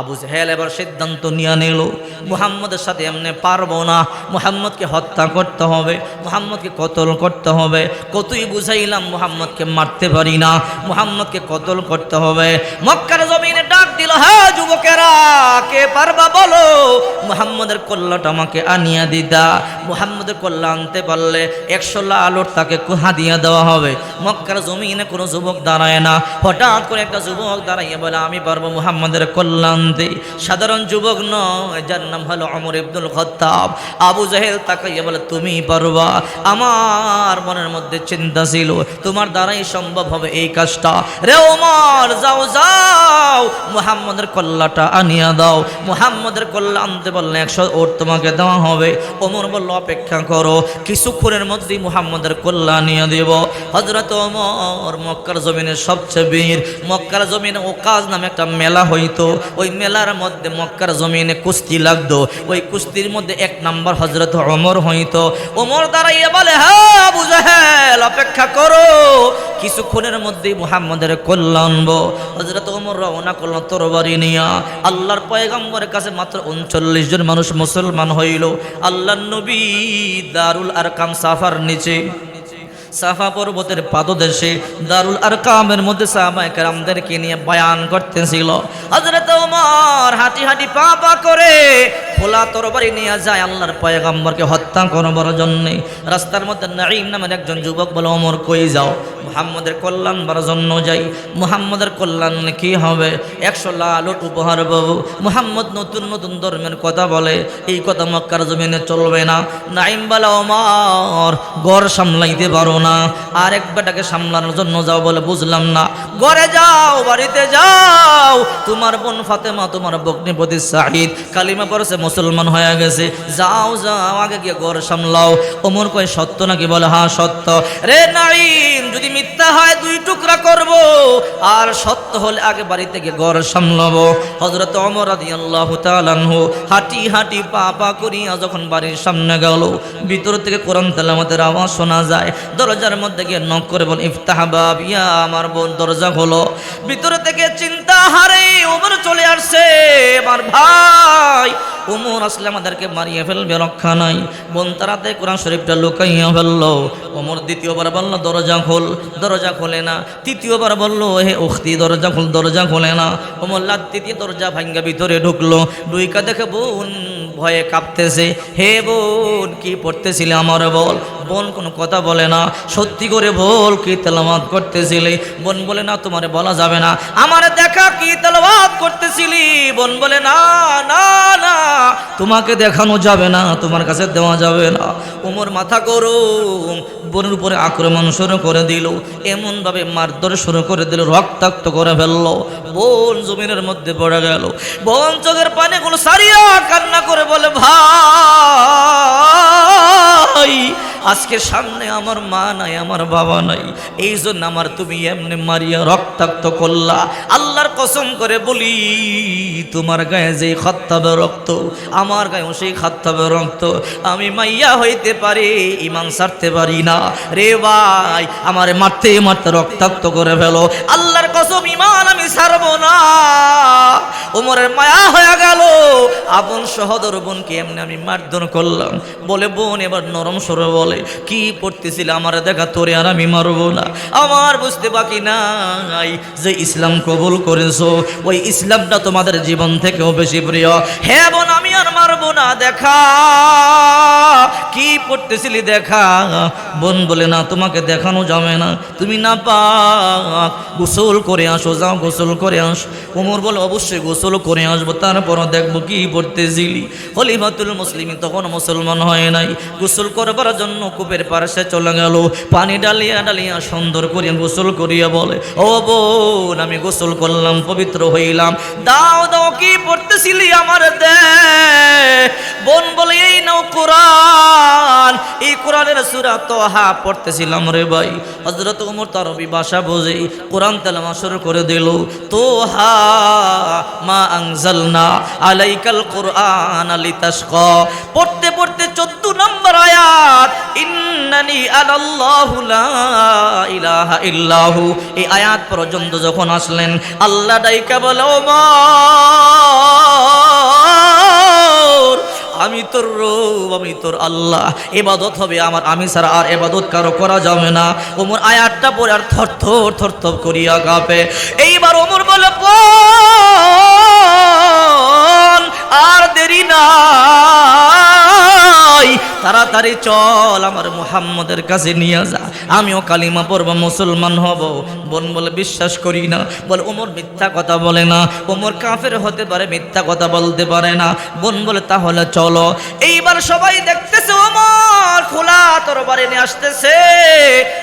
আবু জাহেল এবার সিদ্ধান্ত নিয়ে নিল, মুহাম্মদের সাথে এমনি পারব না। মুহাম্মদকে হত্যা করতে হবে, মুহাম্মদকে কতল করতে হবে। কতই বুঝাইলাম মুহাম্মদকে মারতে পারি না। মুহাম্মদকে কতল করতে হবে। মক্কার জমিনে ডাক দিল হ্যাঁ যুবকেরা, কে পারবা বলো? মুহাম্মদের কল্লাটা আমাকে আনিয়া দিদা মুহাম্মদের কল্লা আনতে পারলে একশো লালোর তাকে কুহা দিয়ে দেওয়া হবে। মক্কার জমিনে কোনো যুবক দাঁড়ায় না। হঠাৎ করে একটা যুবক দাঁড়াইয়ে বলে, আমি পারব মুহাম্মদের কল্যাণ দিই সাধারণ যুবক নয়, যার নাম হলো অমর ইবদুল খত্তাব। আবু জাহেল তাকাইয়ে বলে, তুমি পারবা। আমার মনের মধ্যে চিন্তা ছিল, তোমার দ্বারাই সম্ভব হবে এই কাজটা। রে ওমর, যাও যাও, মুহাম্মদের কল্লাটা আনিয়া দাও। মুহাম্মদের কল্লা আনতে বললে, একশো ওর তোমাকে দেওয়া হবে। ওমর বলল, অপেক্ষা করো কিছুক্ষণের মধ্যেই মুহাম্মদের কল্লা আনিয়া দেব। হজরত ওমর মক্কার জমিনের সবচেয়ে বীর। মক্কার জমিনে ওকাজ নামে একটা মেলা হইতো। ওই মেলার মধ্যে মক্কার জমিনে কুস্তি লাগতো। ওই কুস্তির মধ্যে এক নাম্বার হজরত অমর হইতো। ওমর দাঁড়াইয়া বলে হ্যাঁ আবু জাহেল, অপেক্ষা করো। কিছুক্ষণের মধ্যেই মুহাম্মদের কল্যাণব হজরত ওমর রওনা করল তরবারি নিয়া। আল্লাহর পয়গম্বরের কাছে মাত্র উনচল্লিশ জন মানুষ মুসলমান হইল। আল্লাহ নবী দারুল আরকাম সাফার নিচে সাফা পর্বতের পাদদেশে দারুল আর কামের মধ্যে সাহাবায়ে কেরামদেরকে নিয়ে বয়ান করতেছিল। হাজরে তোমার হাঁটি হাঁটি পা পা করে খোলা তরবারি নিয়ে যায় আল্লাহর পয়গম্বরকে হত্যা করবার জন্য। রাস্তার মধ্যে নাঈম নামের একজন যুবক বলে, ওমর, কই যাও? মুহাম্মদের কল্যাণ বার জন্য যাই। মুহাম্মদের কল্যাণ কি হবে? একশো লালট উপহার বাবু মুহাম্মদ নতুন নতুন ধর্মের কথা বলে, এই কথা মক্কার জমিনে চলবে না। নাইম বলে, ওমর গড় সামলাইতে পারো না। আর এক বেটাকে সামলানোর জন্য যাও বলে, বুঝলাম না। ঘরে যাও, বাড়িতে যাও। তোমার বোন ফাতেমা, তোমার বগ্নিপতি সাহিদ কালিমা পড়েছে মুসলমান হয়ে গেছে। যাও যাও, আগে গিয়ে ঘর সামলাও। ওমর কয়, সত্য নাকি? বলে হ্যাঁ সত্য। রে নাইম যদি মিথ্যা হয়, দুই টুকরা করব। আর সত্য হলে আগে বাড়িতে গিয়ে ঘর সামলাবো। হজরত অমর রাদিয়াল্লাহু তাআলা আনহু হাঁটি হাঁটি, পা পা করিয়া যখন বাড়ির সামনে গেল, ভিতর থেকে কোরআন তেলাওয়াতের আওয়াজ শোনা যায়। দরজার মধ্যে গিয়ে নক করে বল, ইফতাহ বাব, ইয়া আমার বোন, দরজা খোলো। ভিতর থেকে চিন্তা, হারে, ওমর চলে আসছে। আমার ভাই ওমর আসলে আমাদেরকে মারিয়ে ফেলবে, রক্ষা নাই। বোন, তারাতে কোরআন শরীফটা লুকাইয়া ফেলল। ওমর দ্বিতীয়বার বলল, দরজা খোল। দরজা খোলে না। তৃতীয়বার বলল, হে উখতি, দরজা খোল, দরজা খোলে না। ওমর লাদ তৃতীয় দরজা ভাঙ্গা ভিতরে ঢুকলো। ডুইকা দেখে বোন ভয়ে কাঁপতেছে, হে বোন, কি পড়তেছিলে আমার বল? বোন কোনো কথা বলে না। সত্যি করে বল, কি তেলামাত করতেছিলে? বোন বলে, না, তোমারে বলা যাবে না। আমার দেখা কি তেলামাত করতেছিলি? বোন বলে, না না তোমাকে দেখানো যাবে না, তোমার কাছে দেওয়া যাবে না। ওমর মাথা গরম, বোনের উপরে আক্রমণ শুরু করে দিল, এমনভাবে মারধর শুরু করে দিল, রক্তাক্ত করে ফেলল। বোন জমিনের মধ্যে পড়ে গেল। বোন চোখের পানিগুলো সারিয়া কান্না করে বলে, ভাই আজকে সামনে আমার মা নাই, আমার বাবা নাই। এই জন্য আমার তুমি এমনি মারিয়া রক্তাক্ত করলা। আল্লাহর কসম করে বলি, তোমার গায়ে যে খাত্তাবে রক্ত, আমার গায়েও সেই খাত্তাবে রক্ত। আমি মাইয়া হইতে পারি, ইমান সারতে পারি না। রে ভাই, আমার মারতে মারতে রক্তাক্ত করে ফেলো। আল্লাহর কসম, ইমান আমি ছাড়বো না। ওমরের মায়া হয়ে গেল। আপন সহদর বোনকে এমনি আমি মারধর করলাম। বলে, বোন, এবার নরম সরে বলে কি পড়তেছিল? আমার দেখা তোরে আর আমি মারবো না। আমার বুঝতে বাকি নাই যে ইসলাম কবুল করেছ। ওই ইসলামটা তোমাদের জীবন থেকেও বেশি প্রিয়। হ্যাঁ বোন, আমি আর মারবো না, দেখা। কি পড়তেছিলি দেখা? বোন বলে, না, তোমাকে দেখানো যাবে না। তুমি না পাক, গোসল করে আসো, যাও গোসল করে আস। কোমর বলে, অবশ্যই গোসল করে আসব, তারপর দেখব কি পড়তেছিলি। হলিমাতুল মুসলিম তখন মুসলমান হয় নাই। গোসল করবার জন্য কূপের পাশে চলে গেল। পানি ডালিয়া ডালিয়া সুন্দর করিয়া গোসল করিয়া বলে, ও বোন, আমি গোসল করলাম, পবিত্র হইলাম। দাও দাও, কি পড়তেছিলি আমার দে? বোন বলে, এই নাও কোরআন। এই কোরআনের সুরা তোহা পড়তেছিলাম রে ভাই। হজরত উমর তার ভাষা বোঝে কোরআন তেলামা শুরু করে দিল, তোহা মা আনজালনা আলাইকাল কোরআন লিতাশকা। পড়তে পড়তে 14 নম্বর আয়াত ইন্নানি আনাল্লাহু লা ইলাহা ইল্লাহু। এই আয়াত পর্যন্ত যখন আসলেন আল্লাহ ডাইকা বলে ওমর আমি তোর রব আমি তোর আল্লাহ। এবাদত হবে আমার আমি ছাড়া আর এবাদত কারও করা যাবে না। ওমর আয়াতটা পরে আর থর থর থর থর করিয়া কাঁপে। এইবার ওমর বলে "বোন, আর দেরি তাড়াতাড়ি চল, আমার মুহাম্মদের কাছে নিয়ে যা। আমিও কালিমা পড়ব, মুসলমান হব। বোন বলে বিশ্বাস করি না। বলে, ওমর মিথ্যা কথা বলে না। ওমর কাফের হতে পারে, মিথ্যা কথা বলতে পারে না। বোন বলে, তাহলে চলো। এইবার সবাই দেখতেছে ওমর। খোলা তরবারে নিয়ে আসতেছে।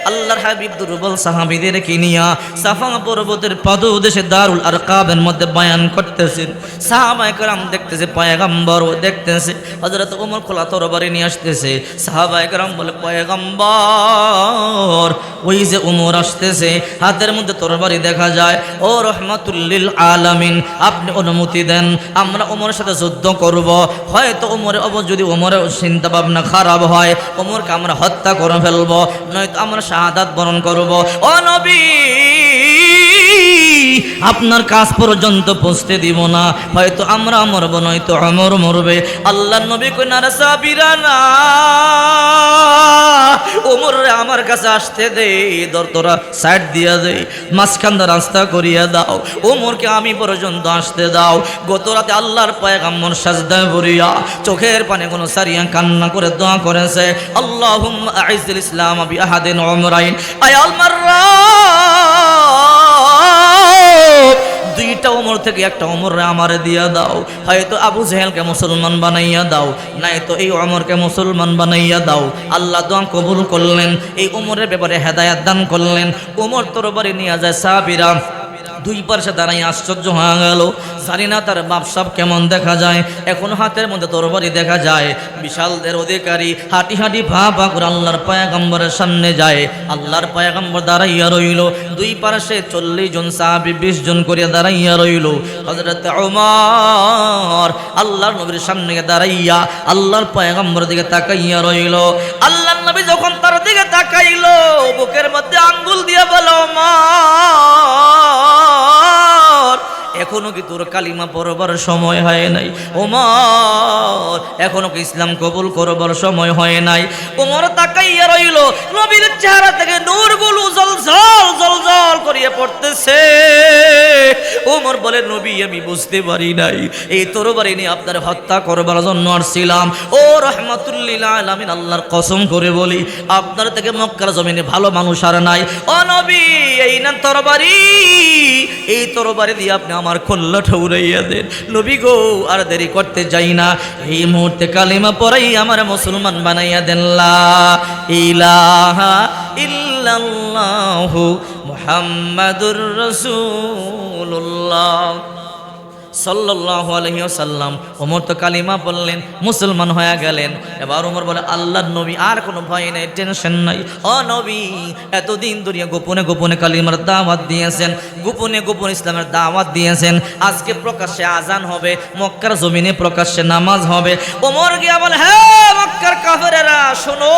আল্লাহর হাবিব দুর্বল সাহাবিদেরকে নিয়ে সাফা পর্বতের পদদেশে দারুল আর কাবের মধ্যে বায়ান করতেছেন সাহাবায় কারাম দেখতেছে, পায়গাম্বরও দেখতেছে। হজরত ওমর খোলা তরবারে নিয়ে আসতেছে। সাহাবায় কারাম বলে, পায়গাম্বর, ওই যে উমর আসতেছে, হাতের মধ্যে তরবারি দেখা যায়। ও রহমাতুল্লিল আলামিন, আপনি অনুমতি দেন, আমরা ওমরের সাথে যুদ্ধ করব। হয়তো ওমরে অব যদি ওমরের চিন্তা ভাবনা খারাপ হয় ওমরকে আমরা হত্যা করে ফেলব নয়তো আমরা শাহাদাত বরণ করব। ও নবী! আপনার কাজ পর্যন্ত পৌঁছতে দিব না। হয়তো আমরা মরব, নয়তো আমর মরবে। আল্লাহ নবী কই সাবিরা না। ওমর আমার কাছে আসতে দে দর তোরা সাইড দিয়া দে, মাঝখান রাস্তা করিয়া দাও। ওমরকে আমি পর্যন্ত আসতে দাও। গত রাতে আল্লাহর পয়গাম্বর সাজদায় ভরিয়া চোখের পানে কোনো সারিয়া কান্না করে দোয়া করেছে, আল্লাহুম্মা আইজুল ইসলাম বি আহাদিন উমরাইন আয়াল মাররা দুইটা ওমর থেকে একটা ওমরে আমারে দিয়া দাও। হয়তো আবু জেহেলকে মুসলমান বানাইয়া দাও নাই তো এই অমরকে মুসলমান বানাইয়া দাও। আল্লাহ দোয়া কবুল করলেন, এই ওমরের ব্যাপারে হেদায়াত দান করলেন। ওমর তরবারি নিয়ে যায় সাহাবিরা দুই পাশে দাঁড়াই আশ্চর্য হয়ে গেল। জানি না তার বাপসাপ কেমন দেখা যায়। এখন হাতের মধ্যে তরবারি দেখা যায়। বিশালদের অধিকারী হাঁটি হাঁটি ভা ভা করে আল্লাহর পায়াগম্বরের সামনে যায়। আল্লাহর পায়াগম্বর দাঁড়াইয়া রইল। দুই পাশে চল্লিশ জন সাহাবি, বিশ জন করিয়া দাঁড়াইয়া রইল। হজরত ওমর আল্লাহর নবীর সামনে দাঁড়াইয়া আল্লাহর পায়াগম্বর দিকে তাকাইয়া রইল। আল্লাহর নবী যখন তার দিকে তাকাইলো, বুকের মধ্যে আঙ্গুল দিয়ে বলো মা এখনও কি তোর কালিমা পড়বার সময় হয় নাই? ওমর, এখনও কি ইসলাম কবুল করবার সময় হয় নাই? ওমর তাকাইয়া রইল, নবীর চেহারা থেকে নূরগুলো জল জল করিয়া পড়তেছে। ওমর বলে, নবী, আমি বুঝতে পারি নাই। এই তরবারি নিয়ে আপনার হত্যা করবার জন্য আসছিলাম। ও রহমাতুল্লিল আলামিন, আল্লাহর কসম করে বলি, আপনার থেকে মক্কার জমিনে ভালো মানুষ আর নাই। ও নবী, এই না তরবারি। এই তরবারি দিয়ে আপনি আমার খোল্লা ঠৌরাইয়া দেন নবী গো, আর দেরি করতে যাই না। এই মুহূর্তে কালিমা পড়াই আমার মুসলমান বানাইয়া দেন। ইলাহা ইল্লাল্লাহু মুহাম্মাদুর রাসূলুল্লাহ। সাল্লাল্লাহু আলাইহি ওয়াসাল্লাম ওমর তো কালিমা বললেন, মুসলমান হয়ে গেলেন। এবার ওমর বলে আল্লাহ নবী, আর কোনো ভয় নেই, টেনশন নাই। ও নবী, এতদিন ধরে গোপনে গোপনে কালিমার দাওয়াত দিয়েছেন, গোপনে গোপনে ইসলামের দাওয়াত দিয়েছেন। আজকে প্রকাশ্যে আজান হবে, মক্কার জমিনে প্রকাশ্যে নামাজ হবে। ওমর গিয়া বলে হ্যাঁ মক্কার কাফেরেরা, শোনো,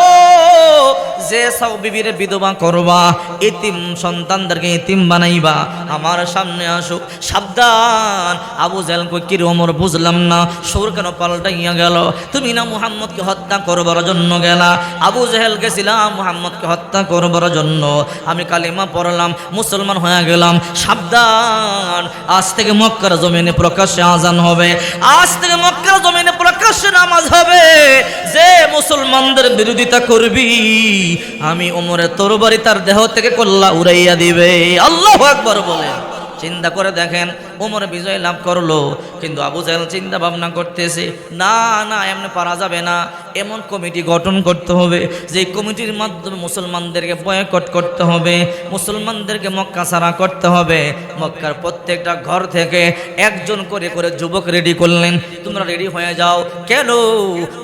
যে সব বিবির বিধবা করবা ইতিম সন্তানদেরকে ইতিম বানাইবা, আমার সামনে আসুক, সাবধান আবু জেল কই ওমর, বুঝলাম না। সুর কেন পাল্টাইয়া গেল? তুমি না মুহাম্মদকে হত্যা করবার জন্য গেলা? আবু জেহেল গেছিলাম মুহাম্মদকে হত্যা করবার জন্য। আমি কালিমা পড়লাম, মুসলমান হয়ে গেলাম। সাবধান, আজ থেকে মক্কার জমিনে প্রকাশ্যে আজান হবে। আজ থেকে মক্কার জমিনে প্রকাশ্যে নামাজ হবে। যে মুসলমানদের বিরোধিতা করবি, আমি ওমরের তরবারি তার দেহ থেকে কল্লা উড়াইয়া দিবে। আল্লাহ আকবর বলে চিন্তা করে দেখেন ওমর বিজয় লাভ করল, কিন্তু আবু জাহেল চিন্তা ভাবনা করতেছে, না না, এমনি পারা যাবে না। এমন কমিটি গঠন করতে হবে যে কমিটির মাধ্যমে মুসলমানদেরকে বয়কট করতে হবে, মুসলমানদেরকে মক্কা সারা করতে হবে। মক্কার প্রত্যেকটা ঘর থেকে একজন করে করে যুবক রেডি করলেন, তোমরা রেডি হয়ে যাও। কেন?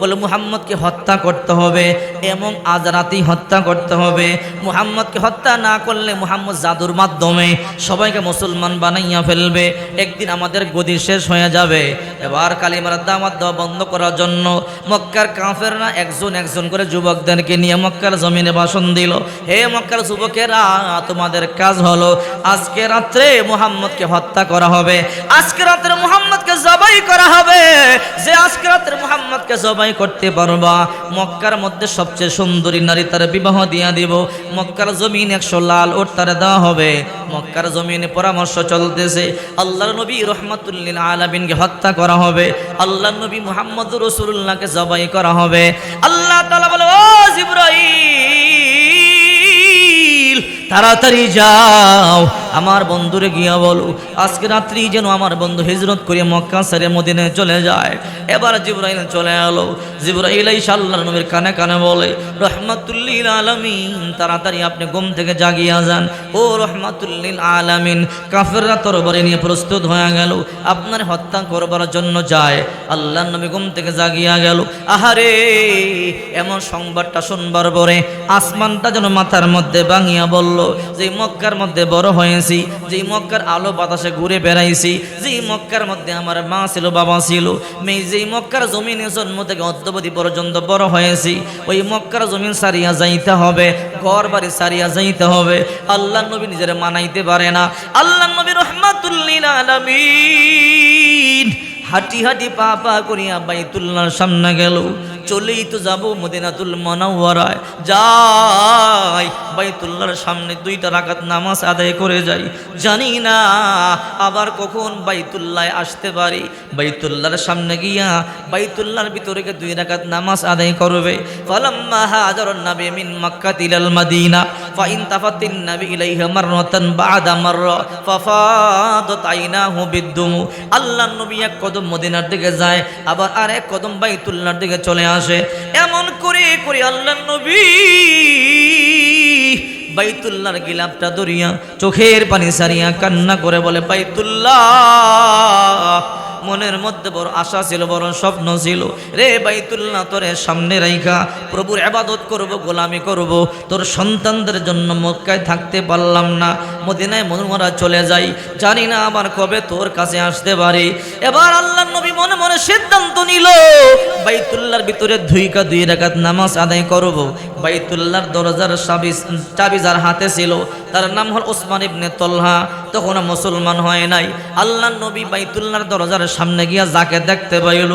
বলে, মুহাম্মদকে হত্যা করতে হবে এবং আজ রাতেই হত্যা করতে হবে। মুহাম্মদকে হত্যা না করলে মুহাম্মদ জাদুর মাধ্যমে সবাইকে মুসলমান বানাইয়া ফেলবে, একদিন আমাদের গদি শেষ হয়ে যাবে। এবার কালিমার দামাত দেওয়া বন্ধ করার জন্য মক্কার কাফেররা একজন একজন করে যুবকদেরকে নিয়ে মক্কার জমিনে বাসন দিল, হে মক্কার যুবকেরা, তোমাদের কাজ হলো আজকে রাত্রে মুহাম্মদকে হত্যা করা হবে, আজকে রাত্রে মুহাম্মদকে জবাই করা হবে, যে আজকে রাত্রে মুহাম্মদকে জবাই করতে পারবা। মক্কার মধ্যে সবচেয়ে সুন্দরী নারী তার বিবাহ দিয়া দিব, মক্কার জমিন একশো লাল ওর তারা দেওয়া হবে, মক্কার জমিনে পরামর্শ চলতেছে। আল্লাহর নবী রহমতুল্লিল আলমিনকে হত্যা করা হবে। আল্লাহ নবী মোহাম্মদ রসুল্লাহকে জবাই করা হবে। আল্লাহ তালা বলে, ও জিব্রাইল, তাড়াতাড়ি যাও। আমার বন্ধুরে গিয়া বলো, আজকে রাত্রি যেন আমার বন্ধু হিজরত করে মক্কা সারে মদিনায় চলে যায়। এবার জিব্রাইল চলে এলো। জিব্রাইল আইসা আল্লাহর নবীর কানে কানে বলে, রহমাতুল্লিল আলমিন, তাড়াতাড়ি আপনি ঘুম থেকে জাগিয়া যান। ও রহমাতুল্লিল আলামিন, কাফেররা তরবারি নিয়ে প্রস্তুত হয়ে গেল। আপনার হত্যা করবার জন্য যায়। আল্লাহ নবী ঘুম থেকে জাগিয়া গেল। আহারে, এমন সংবাদটা শুনবার পরে আসমানটা যেন মাথার মধ্যে ভাঙিয়া বলল, যে মক্কার মধ্যে বড় হয়েছি যে মক্কার আলো বাতাসে ঘুরে বেড়াইছি যে মক্কার মধ্যে আমার মা ছিল, বাবা ছিল মেয়ে যেই মক্কার জমিনে জন্ম থেকে অদ্যবধি পর্যন্ত বড় হয়েছি, ওই মক্কার জমিন সারিয়া যাইতে হবে ঘর বাড়ি সারিয়া যাইতে হবে, আল্লাহ নবী নিজের মানাইতে পারে না। আল্লাহ নবী রহমাতুল্লিল আলামিন হাঁটি হাঁটি পা পা করিয়া বাইতুল্লাহর সামনে গেল, চলেই তো যাব মদিনাতুল মনাওয়ারায়। যাই। বাইতুল্লাহর সামনে দুইটা রাকাত নামাজ আদায় করে যাই। জানি না আবার কখন বাইতুল্লায় আসতে পারি। বাইতুল্লাহর সামনে গিয়া বাইতুল্লার ভিতরে গিয়ে দুই রাকাত নামাজ আদায় করবে। ফালাম্মা হাজার নবী মিন মক্কা তিলাল মাদিনা, ফাইন তাফাতিন নবী ইলাইহা মাররাতান বাদা মাররা, ফাফাদাত আইনাহু বিদ্দুমু। আল্লাহর নবী এক কদম মদিনার দিকে যায়, আবার আর এক কদম বাইতুল্লার দিকে চলে আসে। এমন করে করে আল্লাহর নবী বাইতুল্লাহর গিলাপটা দরিয়া চোখের পানি সারিয়া কান্না করে বলে বাইতুল্লাহ মনের মধ্যে বড় আশা ছিল, বড় স্বপ্ন ছিল। রে বাইতুল্লাহ, তোরে সামনে রাইখা, প্রভুর আবাদত করব, গোলামি করব। তোর সন্তানদের জন্য মক্কায় থাকতে পারলাম না, মদিনায় মনোমরা চলে যাই। জানি না আমার কবে তোর কাছে আসতে পারি। এবার আল্লাহ নবী মনে মনে সিদ্ধান্ত নিল বাইতুল্লার ভিতরে ধুইকা দুই রাকাত নামাজ আদায় করব। বাইতুল্লাহর দরজার চাবি চাবি যার হাতে ছিল। তার নাম হল ওসমান ইবনে তলহা। তখন মুসলমান হয় নাই। আল্লাহ নবী বাইতুল্লার দরজার সামনে গিয়া যাকে দেখতে পাইল,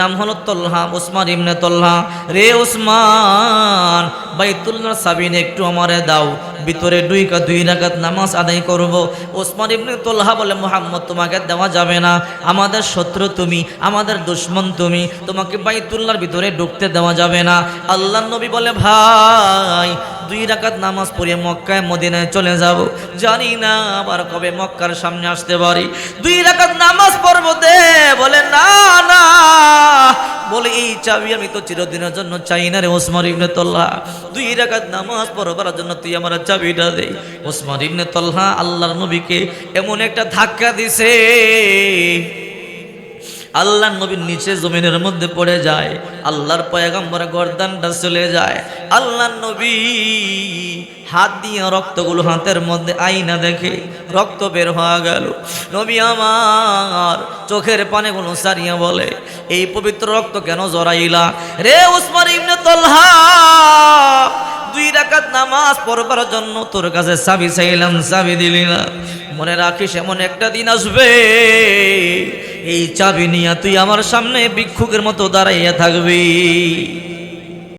নাম হলো তলহা, ওসমান ইবনে তলহা। রে ওসমান বাইতুল্লার সাবিন একটু আমারে দাও, ভিতরে দুই কা দুই রাকাত নামাজ আদায় করব। ওসমান ইবনে তলহা বলে, মোহাম্মদ, তোমাকে দেওয়া যাবে না। আমাদের শত্রু তুমি, আমাদের দুশ্মন তুমি, তোমাকে বাইতুল্লার ভিতরে ঢুকতে দেওয়া যাবে না। আল্লাহ নবী বলে, ভাই দুই রাকাত নামাজ পড়ে মক্কায়, মদিনায় চলে যাব। জানি না আবার কবে মক্কার সামনে আসতে পারি। দুই রাকাত নামাজ পড়ব দে, বলে না না। বলে, এই চাবি আমি তো চিরদিনের জন্য চাই না রে ওসমান ইবনে তল্লাহ। দুই রাকাত নামাজ পড়বার জন্য তুই আমার চাবিটা দে। ওসমান ইবনে তল্লাহ আল্লাহর নবীকে এমন একটা ধাক্কা দিছে। আল্লাহ নবীর নিচে জমিনের মধ্যে পড়ে যায়, আল্লাহর পয়গম্বর গর্দানটা চলে যায়। আল্লাহ নবী হাত দিয়ে রক্তগুলো হাতের মধ্যে আইনা দেখে রক্ত বের হওয়া গেল। নবী আমার চোখের পানেগুলো সারিয়া বলে, এই পবিত্র রক্ত কেন জড়াইলা? রে উসমান ইবনে তলহা, দুই রাকাত নামাজ পড়বার জন্য তোর কাছে চাবি চাইলাম, চাবি দিলি না। মনে রাখিস, এমন একটা দিন আসবে। এই চাবি নিয়ে তুই আমার সামনে ভিক্ষুকের মতো দাঁড়াইয়া থাকবি।